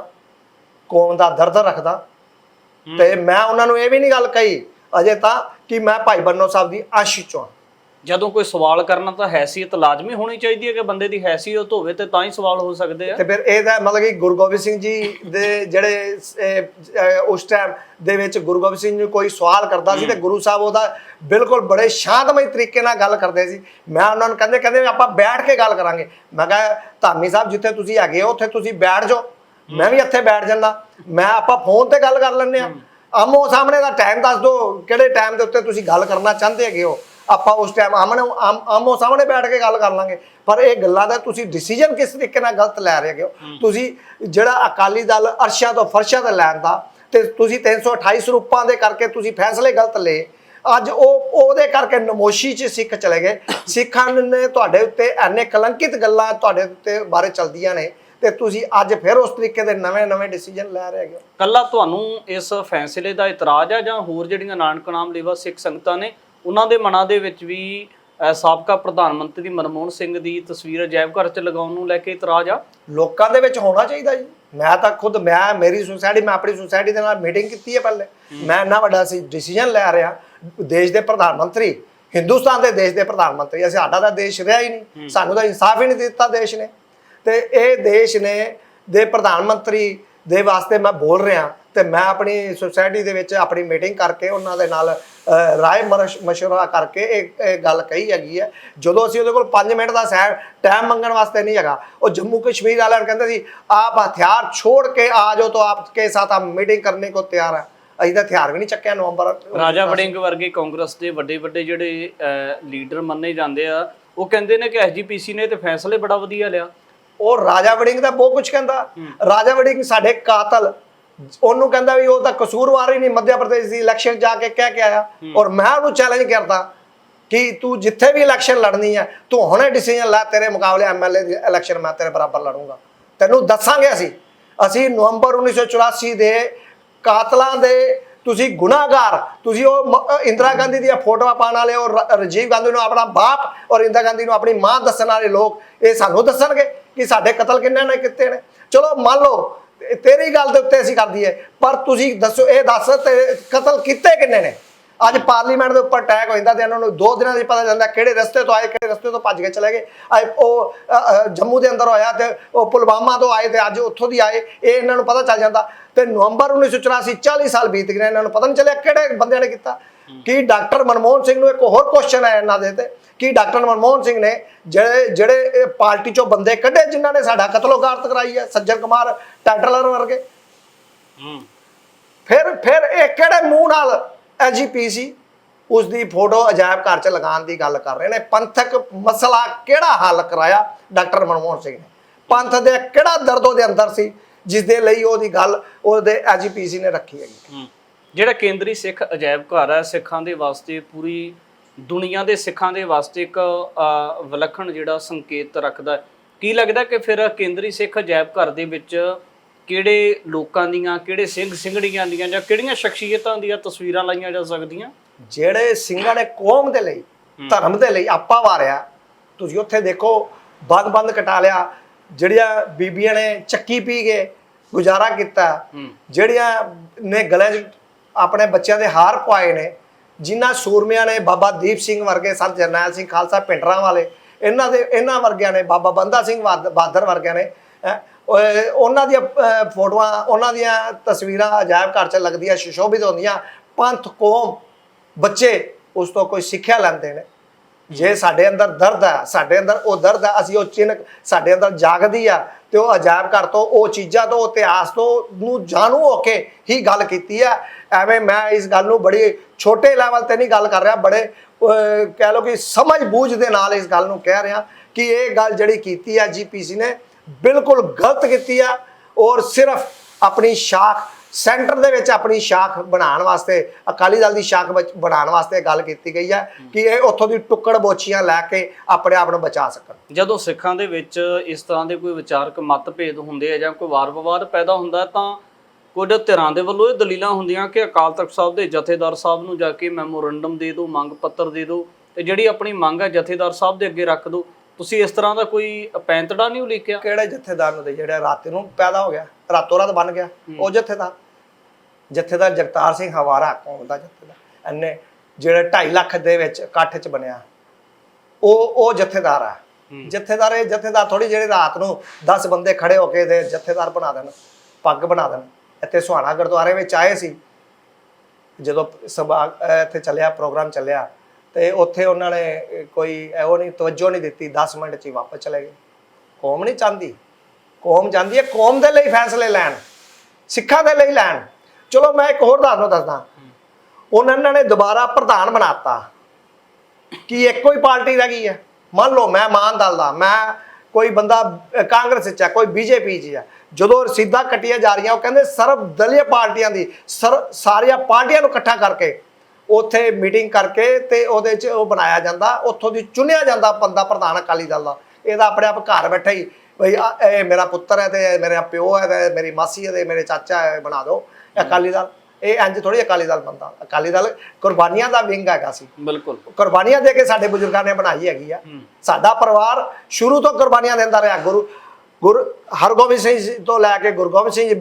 A: ਕੌਮ ਦਾ ਦਰਦ ਰੱਖਦਾ। ਤੇ ਮੈਂ ਉਹਨਾਂ ਨੂੰ ਇਹ ਵੀ ਨਹੀਂ ਗੱਲ ਕਹੀ ਅਜੇ ਤਾਂ ਕਿ ਮੈਂ ਭਾਈ ਬੰਨੋ ਸਾਹਿਬ ਦੀ ਅੰਸ਼ ਚੋਂ।
B: ਜਦੋਂ ਕੋਈ ਸਵਾਲ ਕਰਨਾ ਤਾਂ ਹੈਸੀਅਤ ਲਾਜ਼ਮੀ ਹੋਣੀ ਚਾਹੀਦੀ ਹੈ ਕਿ ਬੰਦੇ ਦੀ ਹੈਸੀਅਤ ਹੋਵੇ ਤੇ ਤਾਂ ਹੀ ਸਵਾਲ ਹੋ ਸਕਦੇ ਆ।
A: ਤੇ ਫਿਰ ਇਹਦਾ ਮਤਲਬ ਕਿ ਗੁਰੂ ਗੋਬਿੰਦ ਸਿੰਘ ਜੀ ਦੇ ਜਿਹੜੇ ਉਸ ਟਾਈਮ ਦੇ ਵਿੱਚ ਗੁਰੂ ਗੋਬਿੰਦ ਸਿੰਘ ਜੀ ਕੋਈ ਸਵਾਲ ਕਰਦਾ ਸੀ ਤੇ ਗੁਰੂ ਸਾਹਿਬ ਉਹਦਾ ਬਿਲਕੁਲ ਬੜੇ ਸ਼ਾਂਤਮਈ ਤਰੀਕੇ ਨਾਲ ਗੱਲ ਕਰਦੇ ਸੀ। ਮੈਂ ਉਹਨਾਂ ਨੂੰ ਕਹਿੰਦੇ ਕਹਿੰਦੇ ਆਪਾਂ ਬੈਠ ਕੇ ਗੱਲ ਕਰਾਂਗੇ। ਮੈਂ ਕਿਹਾ ਧਾਮੀ ਸਾਹਿਬ ਜਿੱਥੇ ਤੁਸੀਂ ਹੈਗੇ ਹੋ ਉੱਥੇ ਤੁਸੀਂ ਬੈਠ ਜਾਓ। ਮੈਂ ਵੀ ਇੱਥੇ ਬੈਠ ਜੰਨਾ ਮੈਂ ਆਪਾਂ ਫੋਨ ਤੇ ਗੱਲ ਕਰ ਲੈਂਦੇ ਆ ਆਮੋ ਸਾਹਮਣੇ ਦਾ ਟਾਈਮ ਦੱਸ ਦਿਓ ਕਿਹੜੇ ਟਾਈਮ ਦੇ ਉੱਤੇ ਤੁਸੀਂ ਗੱਲ ਕਰਨਾ ਚਾਹੁੰਦੇ ਹੈਗੇ ਹੋ। ਆਪਾਂ ਉਸ ਟਾਈਮ ਆਮਣੇ ਆਮ- ਸਾਹਮਣੇ ਬੈਠ ਕੇ ਗੱਲ ਕਰ ਲਾਂਗੇ। ਪਰ ਇਹ ਗੱਲਾਂ ਦਾ ਤੁਸੀਂ ਡਿਸੀਜਨ ਕਿਸ ਤਰੀਕੇ ਨਾਲ ਗਲਤ ਲੈ ਰਹੇ ਹੋ? ਤੁਸੀਂ ਜਿਹੜਾ ਅਕਾਲੀ ਦਲ ਅਰਸ਼ਾਂ ਤੋਂ ਫਰਸ਼ਾਂ ਤੇ ਲੈਣ ਦਾ ਤੇ ਤੁਸੀਂ 328 ਸਰੂਪਾਂ ਦੇ ਕਰਕੇ ਤੁਸੀਂ ਫੈਸਲੇ ਗਲਤ ਲਏ। ਅੱਜ ਉਹ ਉਹਦੇ ਕਰਕੇ ਨਮੋਸ਼ੀ 'ਚ ਸਿੱਖ ਚਲੇ ਗਏ। ਸਿੱਖਾਂ ਨੇ ਤੁਹਾਡੇ ਉੱਤੇ ਐਨੇ ਕਲੰਕਿਤ ਗੱਲਾਂ ਤੁਹਾਡੇ ਉੱਤੇ ਬਾਰੇ ਚਲਦੀਆਂ ਨੇ ਤੇ ਤੁਸੀਂ ਅੱਜ ਫਿਰ ਉਸ ਤਰੀਕੇ ਦੇ ਨਵੇਂ-ਨਵੇਂ ਡਿਸੀਜਨ ਲੈ ਰਹੇ ਹੋ।
B: ਕੱਲਾ ਤੁਹਾਨੂੰ ਇਸ ਫੈਸਲੇ ਦਾ ਇਤਰਾਜ਼ ਆ ਜਾਂ ਹੋਰ ਜਿਹੜੀਆਂ ਨਾਨਕ ਨਾਮ ਲੇਵਾ ਸਿੱਖ ਸੰਗਤਾਂ ਨੇ ਉਹਨਾਂ ਦੇ ਮਨਾਂ ਦੇ ਵਿੱਚ ਵੀ ਸਾਬਕਾ ਪ੍ਰਧਾਨ ਮੰਤਰੀ ਮਨਮੋਹਨ ਸਿੰਘ ਦੀ ਤਸਵੀਰ ਅਜਾਇਬ ਘਰ 'ਚ ਲਗਾਉਣ ਨੂੰ ਲੈ ਕੇ ਇਤਰਾਜ਼ ਆ।
A: ਲੋਕਾਂ ਦੇ ਵਿੱਚ ਹੋਣਾ ਚਾਹੀਦਾ ਜੀ। ਮੈਂ ਤਾਂ ਖੁਦ ਮੈਂ ਮੇਰੀ ਸੁਸਾਇਟੀ ਮੈਂ ਆਪਣੀ ਸੁਸਾਇਟੀ ਦੇ ਨਾਲ ਮੀਟਿੰਗ ਕੀਤੀ ਹੈ ਪਹਿਲੇ। ਮੈਂ ਇੰਨਾ ਵੱਡਾ ਸੀ ਡਿਸੀਜਨ ਲੈ ਰਿਹਾ। ਦੇਸ਼ ਦੇ ਪ੍ਰਧਾਨ ਮੰਤਰੀ ਹਿੰਦੁਸਤਾਨ ਦੇ ਦੇਸ਼ ਦੇ ਪ੍ਰਧਾਨ ਮੰਤਰੀ। ਅਸੀਂ ਸਾਡਾ ਤਾਂ ਦੇਸ਼ ਰਿਹਾ ਹੀ ਨਹੀਂ। ਸਾਨੂੰ ਤਾਂ ਇਨਸਾਫ ਹੀ ਨਹੀਂ ਦਿੱਤਾ ਦੇਸ਼ ਨੇ। ਤੇ ਇਹ ਦੇਸ਼ ਨੇ ਦੇ ਪ੍ਰਧਾਨ ਮੰਤਰੀ ਦੇ ਵਾਸਤੇ ਮੈਂ ਬੋਲ ਰਿਹਾ। ਤੇ ਮੈਂ ਆਪਣੀ ਸੁਸਾਇਟੀ ਦੇ ਵਿੱਚ ਆਪਣੀ ਮੀਟਿੰਗ ਕਰਕੇ ਉਹਨਾਂ ਦੇ ਨਾਲ ਰਾਏ ਮਸ਼ਵਰਾ ਕਰਕੇ ਇਹ ਗੱਲ ਕਹੀ ਹੈਗੀ ਹੈ। ਜਦੋਂ ਅਸੀਂ ਉਹਦੇ ਕੋਲ 5 ਮਿੰਟ ਦਾ ਟਾਈਮ ਮੰਗਣ ਵਾਸਤੇ ਨਹੀਂ ਹੈਗਾ ਉਹ ਜੰਮੂ ਕਸ਼ਮੀਰ ਵਾਲਿਆਂ ਨੂੰ ਕਹਿੰਦਾ ਸੀ ਆਪ ਹਥਿਆਰ ਛੋੜ ਕੇ ਆ ਜਾਓ ਤਾਂ ਆਪਕੇ ਸਾਥ ਆ ਮੀਟਿੰਗ ਕਰਨੇ ਕੋ ਤਿਆਰ ਹੈ। ਅਸੀਂ ਤਾਂ ਹਥਿਆਰ ਵੀ ਨਹੀਂ ਚੱਕਿਆ ਨਵੰਬਰ
B: ਰਾਜਾ ਵੜਿੰਗ ਵਰਗੇ ਕਾਂਗਰਸ ਦੇ ਵੱਡੇ ਵੱਡੇ ਜਿਹੜੇ ਲੀਡਰ ਮੰਨੇ ਜਾਂਦੇ ਆ ਉਹ ਕਹਿੰਦੇ ਨੇ ਕਿ ਐਸਜੀਪੀਸੀ ਨੇ ਤੇ ਫੈਸਲੇ ਬੜਾ ਵਧੀਆ ਲਿਆ।
A: ਉਹ ਰਾਜਾ ਵੜਿੰਗ ਦਾ ਬਹੁਤ ਕੁਝ ਕਹਿੰਦਾ। ਰਾਜਾ ਵੜਿੰਗ ਸਾਡੇ ਕਾਤਲ ਉਹਨੂੰ ਕਹਿੰਦਾ ਵੀ ਉਹ ਤਾਂ ਕਸੂਰਵਾਰ ਹੀ ਨਹੀਂ ਮੱਧ ਪ੍ਰਦੇਸ਼ ਦੀ ਇਲੈਕਸ਼ਨ ਜਾ ਕੇ ਕਹਿ ਕੇ ਆਇਆ। ਔਰ ਮੈਂ ਉਹਨੂੰ ਚੈਲੰਜ ਕਰਦਾ ਕਿ ਤੂੰ ਜਿੱਥੇ ਵੀ ਇਲੈਕਸ਼ਨ ਲੜਨੀ ਹੈ ਤੂੰ ਹੁਣੇ ਡਿਸੀਜਨ ਲੈ ਤੇਰੇ ਮੁਕਾਬਲੇ ਐਮਐਲਏ ਦੀ ਇਲੈਕਸ਼ਨ ਮੈਂ ਤੇਰੇ ਬਰਾਬਰ ਲੜੂੰਗਾ। ਤੈਨੂੰ ਦੱਸਾਂਗੇ ਅਸੀਂ। ਅਸੀਂ ਨਵੰਬਰ 1984 ਦੇ ਕਾਤਲਾਂ ਦੇ ਤੁਸੀਂ ਗੁਨਾਹਗਾਰ ਤੁਸੀਂ ਉਹ ਇੰਦਰਾ ਗਾਂਧੀ ਦੀਆਂ ਫੋਟੋਆਂ ਪਾਉਣ ਵਾਲੇ ਔਰ ਰਾਜੀਵ ਗਾਂਧੀ ਨੂੰ ਆਪਣਾ ਬਾਪ ਔਰ ਇੰਦਰਾ ਗਾਂਧੀ ਨੂੰ ਆਪਣੀ ਮਾਂ ਦੱਸਣ ਵਾਲੇ ਲੋਕ ਇਹ ਸਾਨੂੰ ਦੱਸਣਗੇ ਕਿ ਸਾਡੇ ਕਤਲ ਕਿੰਨੇ ਨੇ ਕੀਤੇ ਨੇ। ਚਲੋ ਮੰਨ ਲਓ ਤੇਰੀ ਗੱਲ ਦੇ ਉੱਤੇ ਅਸੀਂ ਕਰ ਦਈਏ ਪਰ ਤੁਸੀਂ ਦੱਸੋ, ਇਹ ਦੱਸ ਤੇ ਕਤਲ ਕੀਤੇ ਕਿੰਨੇ ਨੇ? ਅੱਜ ਪਾਰਲੀਮੈਂਟ ਦੇ ਉੱਪਰ ਅਟੈਕ ਹੋ ਜਾਂਦਾ ਤੇ ਇਹਨਾਂ ਨੂੰ ਦੋ ਦਿਨਾਂ ਦੀ ਪਤਾ ਜਾਂਦਾ ਕਿਹੜੇ ਰਸਤੇ ਤੋਂ ਆਏ, ਕਿਹੜੇ ਰਸਤੇ ਤੋਂ ਭੱਜ ਕੇ ਚਲੇ ਗਏ। ਅੱਜ ਉਹ ਜੰਮੂ ਦੇ ਅੰਦਰ ਹੋਇਆ ਤੇ ਉਹ ਪੁਲਵਾਮਾ ਤੋਂ ਆਏ ਤੇ ਅੱਜ ਉੱਥੋਂ ਦੀ ਆਏ, ਇਹ ਇਹਨਾਂ ਨੂੰ ਪਤਾ ਚੱਲ ਜਾਂਦਾ। ਤੇ ਨਵੰਬਰ 1984 40 ਸਾਲ ਬੀਤ ਗਏ ਇਹਨਾਂ ਨੂੰ ਪਤਾ ਨਹੀਂ ਚੱਲਿਆ ਕਿਹੜੇ ਬੰਦਿਆਂ ਨੇ ਕੀਤਾ। ਕਿ ਡਾਕਟਰ ਮਨਮੋਹਨ ਸਿੰਘ ਨੂੰ ਇੱਕ ਹੋਰ ਕੁਐਸਚਨ ਹੈ ਇਹਨਾਂ ਦੇ ਤੇ। ਕਿ ਡਾਕਟਰ ਮਨਮੋਹਨ ਸਿੰਘ ਨੇ ਜਿਹੜੇ ਜਿਹੜੇ ਪਾਰਟੀ ਚੋਂ ਬੰਦੇ ਕੱਢੇ ਜਿਨ੍ਹਾਂ ਨੇ ਸਾਡਾ ਕਤਲੋਗਾਰਤ ਕਰਾਈ ਹੈ ਸੱਜਣ ਕੁਮਾਰ ਟੈਟਲਰ ਵਰਗੇ? ਫਿਰ ਫਿਰ ਇਹ ਕਿਹੜੇ ਮੂੰਹ ਨਾਲ ਐਜੀਪੀਸੀ ਉਸ ਦੀ ਫੋਟੋ ਅਜਾਇਬ ਘਰ 'ਚ ਲਗਾਉਣ ਦੀ ਗੱਲ ਕਰ ਰਹੇ ਨੇ। ਪੰਥਕ ਮਸਲਾ ਕਿਹੜਾ ਹੱਲ ਕਰਾਇਆ ਡਾਕਟਰ ਮਨਮੋਹਨ ਸਿੰਘ ਨੇ? ਪੰਥ ਦੇ ਕਿਹੜਾ ਦਰਦ ਉਹਦੇ ਅੰਦਰ ਸੀ ਜਿਸ ਦੇ ਲਈ ਉਹਦੀ ਗੱਲ ਉਹਦੇ ਐਜੀਪੀਸੀ ਨੇ ਰੱਖੀ ਹੈਗੀ।
B: ਜਿਹੜਾ ਕੇਂਦਰੀ ਸਿੱਖ ਅਜਾਇਬ ਘਰ ਹੈ ਸਿੱਖਾਂ ਦੇ ਵਾਸਤੇ ਪੂਰੀ ਦੁਨੀਆ ਦੇ ਸਿੱਖਾਂ ਦੇ ਵਾਸਤੇ ਇੱਕ ਵਿਲੱਖਣ ਜਿਹੜਾ ਸੰਕੇਤ ਰੱਖਦਾ। ਕੀ ਲੱਗਦਾ ਕਿ ਫਿਰ ਕੇਂਦਰੀ ਸਿੱਖ ਅਜਾਇਬ ਘਰ ਦੇ ਵਿੱਚ ਕਿਹੜੇ ਲੋਕਾਂ ਦੀਆਂ ਕਿਹੜੇ ਸਿੰਘ ਸਿੰਘੜੀਆਂ ਦੀਆਂ ਜਾਂ ਕਿਹੜੀਆਂ ਸ਼ਖਸੀਅਤਾਂ ਦੀਆਂ ਤਸਵੀਰਾਂ ਲਾਈਆਂ ਜਾ ਸਕਦੀਆਂ?
A: ਜਿਹੜੇ ਸਿੰਘਾਂ ਨੇ ਕੌਮ ਦੇ ਲਈ ਧਰਮ ਦੇ ਲਈ ਆਪਾ ਵਾਰਿਆ ਤੁਸੀਂ ਉੱਥੇ ਦੇਖੋ ਬੰਦ ਬੰਦ ਕਟਾ ਲਿਆ ਜਿਹੜੀਆਂ ਬੀਬੀਆਂ ਨੇ ਚੱਕੀ ਪੀ ਕੇ ਗੁਜ਼ਾਰਾ ਕੀਤਾ ਜਿਹੜੀਆਂ ਨੇ ਗਲੇ ਆਪਣੇ ਬੱਚਿਆਂ ਦੇ ਹਾਰ ਪਵਾਏ ਨੇ, ਜਿਨ੍ਹਾਂ ਸੂਰਮਿਆਂ ਨੇ ਬਾਬਾ ਦੀਪ ਸਿੰਘ ਵਰਗੇ ਸੰਤ ਜਰਨੈਲ ਸਿੰਘ ਖਾਲਸਾ ਪਿੰਡਰਾਂ ਵਾਲੇ, ਇਹਨਾਂ ਦੇ, ਇਹਨਾਂ ਵਰਗਿਆਂ ਨੇ ਬਾਬਾ ਬੰਦਾ ਸਿੰਘ ਬਾਦ- ਬਹਾਦਰ ਵਰਗਿਆਂ ਨੇ ਉਹਨਾਂ ਦੀਆਂ ਫੋਟੋਆਂ, ਉਹਨਾਂ ਦੀਆਂ ਤਸਵੀਰਾਂ ਅਜਾਇਬ ਘਰ 'ਚ ਲੱਗਦੀਆਂ, ਸੁਸ਼ੋਭਿਤ ਹੁੰਦੀਆਂ, ਪੰਥ, ਕੌਮ, ਬੱਚੇ ਉਸ ਤੋਂ ਕੋਈ ਸਿੱਖਿਆ ਲੈਂਦੇ ਨੇ। ਜੇ ਸਾਡੇ ਅੰਦਰ ਦਰਦ ਹੈ ਸਾਡੇ ਅੰਦਰ ਉਹ ਦਰਦ ਹੈ ਅਸੀਂ ਉਹ ਚਿੰਨ੍ਹ ਸਾਡੇ ਅੰਦਰ ਜਾਗਦੀ ਆ ਤੇ ਉਹ ਅਜਾਇਬ ਘਰ ਤੋਂ, ਉਹ ਚੀਜ਼ਾਂ ਤੋਂ ਇਤਿਹਾਸ ਤੋਂ ਨੂੰ ਜਾਣੂ ਹੋ ਕੇ ਹੀ ਗੱਲ ਕੀਤੀ ਹੈ ਐਵੇਂ ਮੈਂ ਇਸ ਗੱਲ ਨੂੰ ਬੜੀ ਛੋਟੇ ਲੈਵਲ ਤੇ ਨਹੀਂ ਗੱਲ ਕਰ ਰਿਹਾ, ਬੜੇ ਕਹਿ ਲਓ ਕਿ ਸਮਝ ਬੂਝ ਦੇ ਨਾਲ ਇਸ ਗੱਲ ਨੂੰ ਕਹਿ ਰਿਹਾ ਕਿ ਇਹ ਗੱਲ ਜਿਹੜੀ ਕੀਤੀ ਹੈ ਜੀਪੀਸੀ ਨੇ, ਬਿਲਕੁਲ ਗਲਤ ਕੀਤੀ ਆ ਔਰ ਸਿਰਫ ਆਪਣੀ ਸ਼ਾਖ, ਸੈਂਟਰ ਦੇ ਵਿੱਚ ਆਪਣੀ ਸ਼ਾਖ ਬਣਾਉਣ ਵਾਸਤੇ, ਅਕਾਲੀ ਦਲ ਦੀ ਸ਼ਾਖ ਵਿੱਚ ਬਣਾਉਣ ਵਾਸਤੇ ਗੱਲ ਕੀਤੀ ਗਈ ਹੈ ਕਿ ਇਹ ਉੱਥੋਂ ਦੀ ਟੁੱਕੜ ਬੋਚੀਆਂ ਲੈ ਕੇ ਆਪਣੇ ਆਪ ਨੂੰ ਬਚਾ ਸਕਣ।
B: ਜਦੋਂ ਸਿੱਖਾਂ ਦੇ ਵਿੱਚ ਇਸ ਤਰ੍ਹਾਂ ਦੇ ਕੋਈ ਵਿਚਾਰਕ ਮਤਭੇਦ ਹੁੰਦੇ ਆ ਜਾਂ ਕੋਈ ਵਾਰ-ਵਿਵਾਦ ਪੈਦਾ ਹੁੰਦਾ, ਤਾਂ ਕੁਝ ਧਿਰਾਂ ਦੇ ਵੱਲੋਂ ਇਹ ਦਲੀਲਾਂ ਹੁੰਦੀਆਂ ਕਿ ਅਕਾਲ ਤਖਤ ਸਾਹਿਬ ਦੇ ਜਥੇਦਾਰ ਸਾਹਿਬ ਨੂੰ ਜਾ ਕੇ ਮੈਮੋਰੰਡਮ ਦੇ ਦਿਓ ਮੰਗ ਪੱਤਰ ਦੇ ਦਿਓ ਤੇ ਜਿਹੜੀ ਆਪਣੀ ਮੰਗ ਹੈ ਜਥੇਦਾਰ ਸਾਹਿਬ ਦੇ ਅੱਗੇ ਰੱਖ ਦਿਓ। ਤੁਸੀਂ ਇਸ ਤਰ੍ਹਾਂ ਦਾ ਕੋਈ ਪੈਂਤੜਾ ਨਹੀਂ ਉਲੀਕਿਆ?
A: ਕਿਹੜੇ ਜਥੇਦਾਰ ਨੂੰ ਦੇ? ਜਿਹੜਾ ਰਾਤ ਨੂੰ ਪੈਦਾ ਹੋ ਗਿਆ ਰਾਤੋਂ ਰਾਤ ਬਣ ਗਿਆ ਉਹ ਜਥੇਦਾਰ। ਜਥੇਦਾਰ ਜਗਤਾਰ ਸਿੰਘ ਹਵਾਰਾ ਕੌਮ ਦਾ ਜਥੇਦਾਰ। ਇਹਨੇ ਜਿਹੜੇ 2.5 ਲੱਖ ਦੇ ਵਿੱਚ ਇਕੱਠ ਚ ਬਣਿਆ ਉਹ ਉਹ ਜਥੇਦਾਰ ਆ। ਜਥੇਦਾਰ ਇਹ ਜਥੇਦਾਰ ਥੋੜੀ ਜਿਹੜੇ ਰਾਤ ਨੂੰ 10 ਬੰਦੇ ਖੜੇ ਹੋ ਕੇ ਤੇ ਜਥੇਦਾਰ ਬਣਾ ਦੇਣ ਪੱਗ ਬਣਾ ਦੇਣ। ਇੱਥੇ ਸੁਹਾਣਾ ਗੁਰਦੁਆਰੇ ਵਿੱਚ ਆਏ ਸੀ। ਜਦੋਂ ਸਭਾ ਇੱਥੇ ਚੱਲਿਆ, ਪ੍ਰੋਗਰਾਮ ਚੱਲਿਆ, ਤੇ ਉੱਥੇ ਉਹਨਾਂ ਨੇ ਕੋਈ ਇਹੋ ਨਹੀਂ, ਤਵੱਜੋ ਨਹੀਂ ਦਿੱਤੀ 10 ਮਿੰਟ ਚ ਹੀ ਵਾਪਸ ਚਲੇ ਗਏ। ਕੌਮ ਨਹੀਂ ਚਾਹੁੰਦੀ। ਕੌਮ ਚਾਹੁੰਦੀ ਹੈ ਕੌਮ ਦੇ ਲਈ ਫੈਸਲੇ ਲੈਣ, ਸਿੱਖਾਂ ਦੇ ਲਈ ਲੈਣ। ਚਲੋ ਮੈਂ ਇੱਕ ਹੋਰ ਤੁਹਾਨੂੰ ਦੱਸਦਾ। ਉਹਨਾਂ ਨੇ ਦੁਬਾਰਾ ਪ੍ਰਧਾਨ ਬਣਾਤਾ। ਕੀ ਇੱਕੋ ਹੀ ਪਾਰਟੀ ਰਹਿ ਗਈ ਹੈ? ਮੰਨ ਲਓ, ਮੈਂ ਮਾਨ ਦਲ ਦਾ, ਮੈਂ ਕੋਈ ਬੰਦਾ ਕਾਂਗਰਸ 'ਚ ਹੈ, ਕੋਈ ਬੀਜੇਪੀ 'ਚ ਹੈ ਜਦੋਂ ਰਸੀਦਾਂ ਕੱਟੀਆਂ ਜਾ ਰਹੀਆਂ ਉਹ ਕਹਿੰਦੇ ਸਰਬ ਦਲੀय ਪਾਰਟੀਆਂ ਦੀ ਸਰ ਸਾਰੀਆਂ ਪਾਰਟੀਆਂ ਨੂੰ ਇਕੱਠਾ ਕਰਕੇ ਉੱਥੇ ਮੀਟਿੰਗ ਕਰਕੇ ਤੇ ਉਹਦੇ 'ਚ ਉਹ ਬਣਾਇਆ ਜਾਂਦਾ ਉੱਥੋਂ ਦੀ ਚੁਣਿਆ ਜਾਂਦਾ ਬੰਦਾ ਪ੍ਰਧਾਨ ਅਕਾਲੀ ਦਲ ਦਾ। ਇਹਦਾ ਆਪਣੇ ਆਪ ਘਰ ਬੈਠਾ ਹੀ ਬਈ ਇਹ ਮੇਰਾ ਪੁੱਤਰ ਹੈ ਤੇ ਮੇਰਾ ਪਿਓ ਹੈ ਤੇ ਮੇਰੀ ਮਾਸੀ ਹੈ ਤੇ ਮੇਰੇ ਚਾਚਾ ਹੈ ਬਣਾ ਦਿਓ ਅਕਾਲੀ ਦਲ। ਇਹ ਇੰਜ ਥੋੜੀ ਅਕਾਲੀ ਦਲ ਬੰਦਾ। ਅਕਾਲੀ ਦਲ ਕੁਰਬਾਨੀਆਂ ਦਾ ਵਿੰਗ ਹੈਗਾ ਸੀ।
B: ਬਿਲਕੁਲ।
A: ਕੁਰਬਾਨੀਆਂ ਦੇ ਕੇ ਸਾਡੇ ਬਜ਼ੁਰਗਾਂ ਨੇ ਬਣਾਈ ਹੈਗੀ ਆ। ਸਾਡਾ ਪਰਿਵਾਰ ਸ਼ੁਰੂ ਤੋਂ ਕੁਰਬਾਨੀਆਂ ਦਿੰਦਾ ਰਿਹਾ ਗੁਰੂ ਗੁਰ ਹਰਗੋਬਿੰਦ ਸਿੰਘ ਜੀ ਤੋਂ ਲੈ ਕੇ ਗੁਰੂ ਗੋਬਿੰਦ ਸਿੰਘ ਜੀ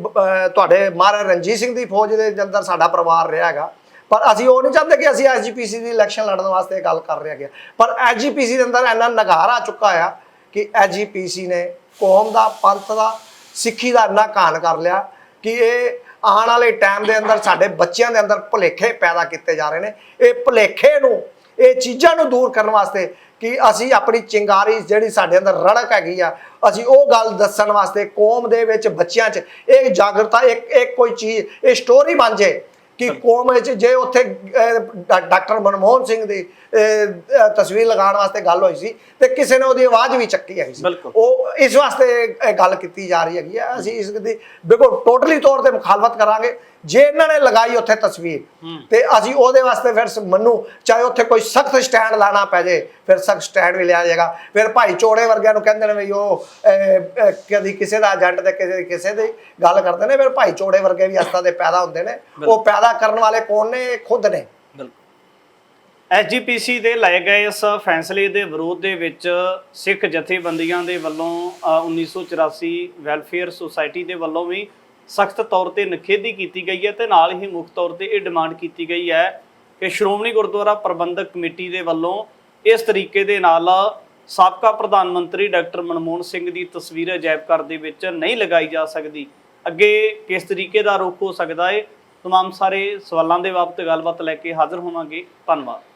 A: ਤੁਹਾਡੇ ਮਹਾਰਾਜ ਰਣਜੀਤ ਸਿੰਘ ਦੀ ਫੌਜ ਦੇ ਅੰਦਰ ਸਾਡਾ ਪਰਿਵਾਰ ਰਿਹਾ ਹੈਗਾ। ਪਰ ਅਸੀਂ ਉਹ ਨਹੀਂ ਚਾਹੁੰਦੇ ਕਿ ਅਸੀਂ ਐਸਜੀਪੀਸੀ ਦੀ ਇਲੈਕਸ਼ਨ ਲੜਨ ਵਾਸਤੇ ਗੱਲ ਕਰ ਰਹੇ ਹੈਗੇ। ਪਰ ਐਸਜੀਪੀਸੀ ਦੇ ਅੰਦਰ ਇੰਨਾ ਨਗਾਰ ਆ ਚੁੱਕਾ ਆ ਕਿ ਐਸਜੀਪੀਸੀ ਨੇ ਕੌਮ ਦਾ, ਪੰਥ ਦਾ, ਸਿੱਖੀ ਦਾ ਇੰਨਾ ਕਾਨ ਕਰ ਲਿਆ ਕਿ ਇਹ ਆਉਣ ਵਾਲੇ ਟਾਈਮ ਦੇ ਅੰਦਰ ਸਾਡੇ ਬੱਚਿਆਂ ਦੇ ਅੰਦਰ ਭੁਲੇਖੇ ਪੈਦਾ ਕੀਤੇ ਜਾ ਰਹੇ ਨੇ। ਇਹ ਭੁਲੇਖੇ ਨੂੰ ਇਹ ਚੀਜ਼ਾਂ ਨੂੰ ਦੂਰ ਕਰਨ ਵਾਸਤੇ ਕਿ ਅਸੀਂ ਆਪਣੀ ਚਿੰਗਾਰੀ ਜਿਹੜੀ ਸਾਡੇ ਅੰਦਰ ਰੜਕ ਹੈਗੀ ਆ ਅਸੀਂ ਉਹ ਗੱਲ ਦੱਸਣ ਵਾਸਤੇ ਕੌਮ ਦੇ ਵਿੱਚ ਬੱਚਿਆਂ 'ਚ ਇਹ ਜਾਗਰਤਾ ਇੱਕ ਇੱਕ ਕੋਈ ਚੀਜ਼ ਇਹ ਸਟੋਰੀ ਬਣ ਜੇ ਕਿ ਕੌਮ ਵਿੱਚ ਜੇ ਉੱਥੇ ਡਾਕਟਰ ਮਨਮੋਹਨ ਸਿੰਘ ਦੀ ਤਸਵੀਰ ਲਗਾਉਣ ਵਾਸਤੇ ਗੱਲ ਹੋਈ ਸੀ ਤੇ ਕਿਸੇ ਨੇ ਉਹਦੀ ਆਵਾਜ਼ ਵੀ ਚੱਕੀ ਹੈਗੀ ਸੀ। ਉਹ ਇਸ ਵਾਸਤੇ ਇਹ ਗੱਲ ਕੀਤੀ ਜਾ ਰਹੀ ਹੈਗੀ ਆ। ਅਸੀਂ ਇਸ ਦੀ ਬਿਲਕੁਲ ਟੋਟਲੀ ਤੌਰ ਤੇ ਮੁਖਾਲਫਤ ਕਰਾਂਗੇ। ਜੇ ਇਹਨਾਂ ਨੇ ਲਗਾਈ ਉੱਥੇ ਤਸਵੀਰ। ਤੇ ਅਸੀਂ ਉਹਦੇ ਵਾਸਤੇ ਫਿਰ ਮੰਨੂ ਚਾਹੇ ਉੱਥੇ ਕੋਈ ਸਖਤ ਸਟੈਂਡ ਲਾਣਾ ਪੈ ਜੇ ਫਿਰ ਸਖਤ ਸਟੈਂਡ ਵੀ ਲਿਆ ਜਾਏਗਾ। ਫਿਰ ਭਾਈ ਚੋੜੇ ਵਰਗਿਆਂ ਨੂੰ ਕਹਿੰਦੇ ਨੇ ਵੀ ਉਹ ਕਦੀ ਕਿਸੇ ਦਾ ਏਜੰਟ ਤੇ ਕਿਸੇ ਕਿਸੇ ਦੀ ਗੱਲ ਕਰਦੇ ਨੇ ਫਿਰ ਭਾਈ ਚੋੜੇ ਵਰਗੇ ਵੀ ਅਸਤਾ ਦੇ ਪੈਦਾ ਹੁੰਦੇ ਨੇ। ਉਹ ਪੈਦਾ ਕਰਨ ਵਾਲੇ ਕੌਣ ਨੇ? ਖੁਦ ਨੇ।
B: ਐਸਜੀਪੀਸੀ ਦੇ ਲਏ ਗਏ ਇਸ ਫੈਸਲੇ ਦੇ ਵਿਰੋਧ ਦੇ ਵਿੱਚ ਸਿੱਖ ਜਥੇਬੰਦੀਆਂ ਦੇ ਵੱਲੋਂ ਅ, 1984 ਵੈਲਫੇਅਰ ਸੁਸਾਇਟੀ ਦੇ ਵੱਲੋਂ ਵੀ ਸਖਤ ਤੌਰ ਤੇ ਨਖੇਧੀ ਕੀਤੀ ਗਈ ਹੈ ਤੇ ਨਾਲ ਹੀ ਮੁੱਖ ਤੌਰ ਤੇ ਇਹ ਡਿਮਾਂਡ ਕੀਤੀ ਗਈ ਹੈ ਕਿ ਸ਼੍ਰੋਮਣੀ ਗੁਰਦੁਆਰਾ ਪ੍ਰਬੰਧਕ ਕਮੇਟੀ ਦੇ ਵੱਲੋਂ ਇਸ ਤਰੀਕੇ ਦੇ ਨਾਲ ਸਾਬਕਾ ਪ੍ਰਧਾਨ ਮੰਤਰੀ ਡਾਕਟਰ ਮਨਮੋਹਨ ਸਿੰਘ ਦੀ ਤਸਵੀਰ ਅਜਾਇਬ ਘਰ ਦੇ ਵਿੱਚ ਨਹੀਂ ਲਗਾਈ ਜਾ ਸਕਦੀ। ਅੱਗੇ ਕਿਸ ਤਰੀਕੇ ਦਾ ਰੁਖ ਹੋ ਸਕਦਾ ਹੈ? ਤਮਾਮ ਸਾਰੇ ਸਵਾਲਾਂ ਦੇ ਬਾਬਤ ਗੱਲਬਾਤ ਲੈ ਕੇ ਹਾਜ਼ਰ ਹੋਵਾਂਗੇ। ਧੰਨਵਾਦ।